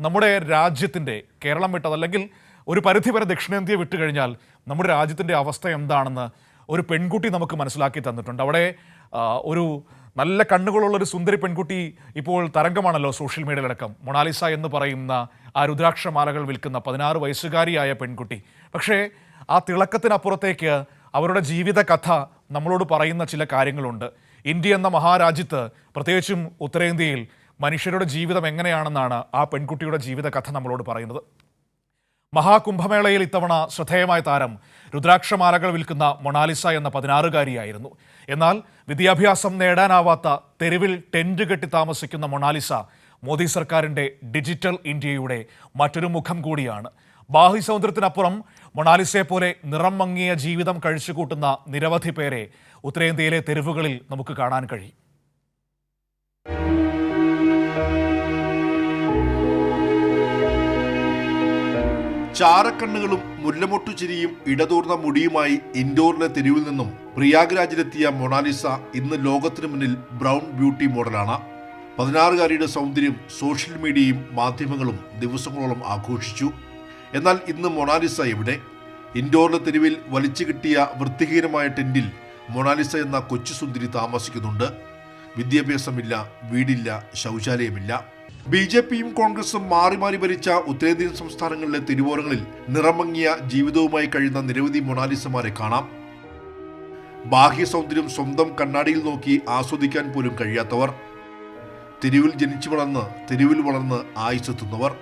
നമ്മുടെ രാജ്യത്തിന്റെ കേരളം വിട്ടത് അല്ലെങ്കിൽ ഒരു പരിധിവരെ ദക്ഷിണേന്ത്യ വിട്ടു കഴിഞ്ഞാൽ നമ്മുടെ രാജ്യത്തിന്റെ അവസ്ഥ എന്താണെന്ന് ഒരു പെൺകുട്ടി നമുക്ക് മനസ്സിലാക്കി തന്നിട്ടുണ്ട്. അവിടെ ഒരു നല്ല കണ്ണുകളുള്ള ഒരു സുന്ദരി പെൺകുട്ടി ഇപ്പോൾ തരംഗമാണല്ലോ സോഷ്യൽ മീഡിയയിലടക്കം. മൊണാലിസ എന്ന് പറയുന്ന ആ രുദ്രാക്ഷമാലകൾ വിൽക്കുന്ന പതിനാറ് വയസ്സുകാരിയായ പെൺകുട്ടി. പക്ഷേ ആ തിളക്കത്തിനപ്പുറത്തേക്ക് അവരുടെ ജീവിത കഥ നമ്മളോട് പറയുന്ന ചില കാര്യങ്ങളുണ്ട്. ഇന്ത്യ എന്ന മഹാരാജ്യത്ത് പ്രത്യേകിച്ചും ഉത്തരേന്ത്യയിൽ മനുഷ്യരുടെ ജീവിതം എങ്ങനെയാണെന്നാണ് ആ പെൺകുട്ടിയുടെ ജീവിത കഥ നമ്മളോട് പറയുന്നത്. മഹാകുംഭമേളയിൽ ഇത്തവണ ശ്രദ്ധേയമായ താരം രുദ്രാക്ഷമാലകൾ വിൽക്കുന്ന മൊണാലിസ എന്ന പതിനാറുകാരിയായിരുന്നു. എന്നാൽ വിദ്യാഭ്യാസം നേടാനാവാത്ത തെരുവിൽ ടെന്റ് കെട്ടി താമസിക്കുന്ന മൊണാലിസ മോദി സർക്കാരിന്റെ ഡിജിറ്റൽ ഇന്ത്യയുടെ മറ്റൊരു മുഖം കൂടിയാണ്. ബാഹ്യ സൗന്ദര്യത്തിനപ്പുറം മൊണാലിസയെ പോലെ നിറം മങ്ങിയ ജീവിതം കഴിച്ചുകൂട്ടുന്ന നിരവധി പേരെ ഉത്തരേന്ത്യയിലെ തെരുവുകളിൽ നമുക്ക് കാണാൻ കഴിയും. ചാരക്കണ്ണുകളും മുല്ലമൊട്ടു ചിരിയും ഇടതൂർന്ന മുടിയുമായി ഇൻഡോറിലെ തെരുവിൽ നിന്നും പ്രയാഗ്രാജിലെത്തിയ മൊണാലിസ ഇന്ന് ലോകത്തിനു മുന്നിൽ ബ്രൗൺ ബ്യൂട്ടി മോഡലാണ്. പതിനാറുകാരിയുടെ സൗന്ദര്യം സോഷ്യൽ മീഡിയയും മാധ്യമങ്ങളും ദിവസങ്ങളോളം ആഘോഷിച്ചു. എന്നാൽ ഇന്ന് മൊണാലിസ എവിടെ? ഇൻഡോറിലെ തെരുവിൽ വലിച്ചു കിട്ടിയ വൃത്തിഹീനമായ ടെന്റിൽ മൊണാലിസ എന്ന കൊച്ചു സുന്ദരി താമസിക്കുന്നുണ്ട്. വിദ്യാഭ്യാസമില്ല വീടില്ല ശൗചാലയമില്ല. ബി ജെ പിയും കോൺഗ്രസും മാറി മാറി ഭരിച്ച ഉത്തരേന്ത്യൻ സംസ്ഥാനങ്ങളിലെ തിരുവോരങ്ങളിൽ നിറമങ്ങിയ ജീവിതവുമായി കഴിയുന്ന നിരവധി മൊണാലിസമാരെ കാണാം. ബാഹ്യ സൗന്ദര്യം സ്വന്തം കണ്ണാടിയിൽ നോക്കി ആസ്വദിക്കാൻ പോലും കഴിയാത്തവർ. തെരുവിൽ ജനിച്ചു വളർന്ന് തെരുവിൽ വളർന്ന് ആയുസെത്തുന്നവർ.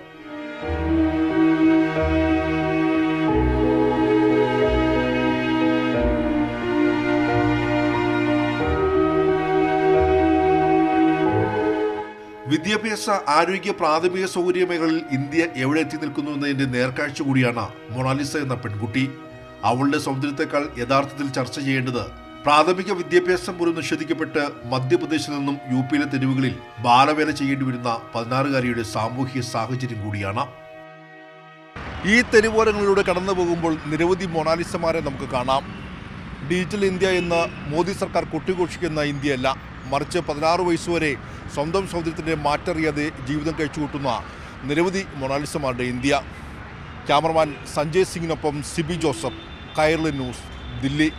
വിദ്യാഭ്യാസ ആരോഗ്യ പ്രാഥമിക സൗകര്യ മേഖലയിൽ ഇന്ത്യ എവിടെ എത്തി നിൽക്കുന്നു എന്നതിന്റെ നേർക്കാഴ്ച കൂടിയാണ് മൊണാലിസ എന്ന പെൺകുട്ടി. അവളുടെ സൗന്ദര്യത്തെക്കാൾ യഥാർത്ഥത്തിൽ ചർച്ച ചെയ്യേണ്ടത് പ്രാഥമിക വിദ്യാഭ്യാസം പോലും നിഷേധിക്കപ്പെട്ട് മധ്യപ്രദേശിൽ നിന്നും യു പിയിലെ തെരുവുകളിൽ ബാലവേല ചെയ്യേണ്ടി വരുന്ന പതിനാറുകാരിയുടെ സാമൂഹിക സാഹചര്യം കൂടിയാണ്. ഈ തെരുവോരങ്ങളിലൂടെ കടന്നു പോകുമ്പോൾ നിരവധി മൊണാലിസമാരെ നമുക്ക് കാണാം. ഡിജിറ്റൽ ഇന്ത്യ എന്ന് മോദി സർക്കാർ കൊട്ടിഘോഷിക്കുന്ന ഇന്ത്യയല്ല. മറിച്ച് പതിനാറ് വയസ്സുവരെ സ്വന്തം സൗന്ദര്യത്തിന്റെ മാറ്ററിയാതെ ജീവിതം കഴിച്ചുകൂട്ടുന്ന നിരവധി മൊണാലിസമാരുടെ ഇന്ത്യ. ക്യാമറമാൻ സഞ്ജയ് സിംഗിനൊപ്പം സിബി ജോസഫ് കൈർലി ന്യൂസ് ദില്ലി.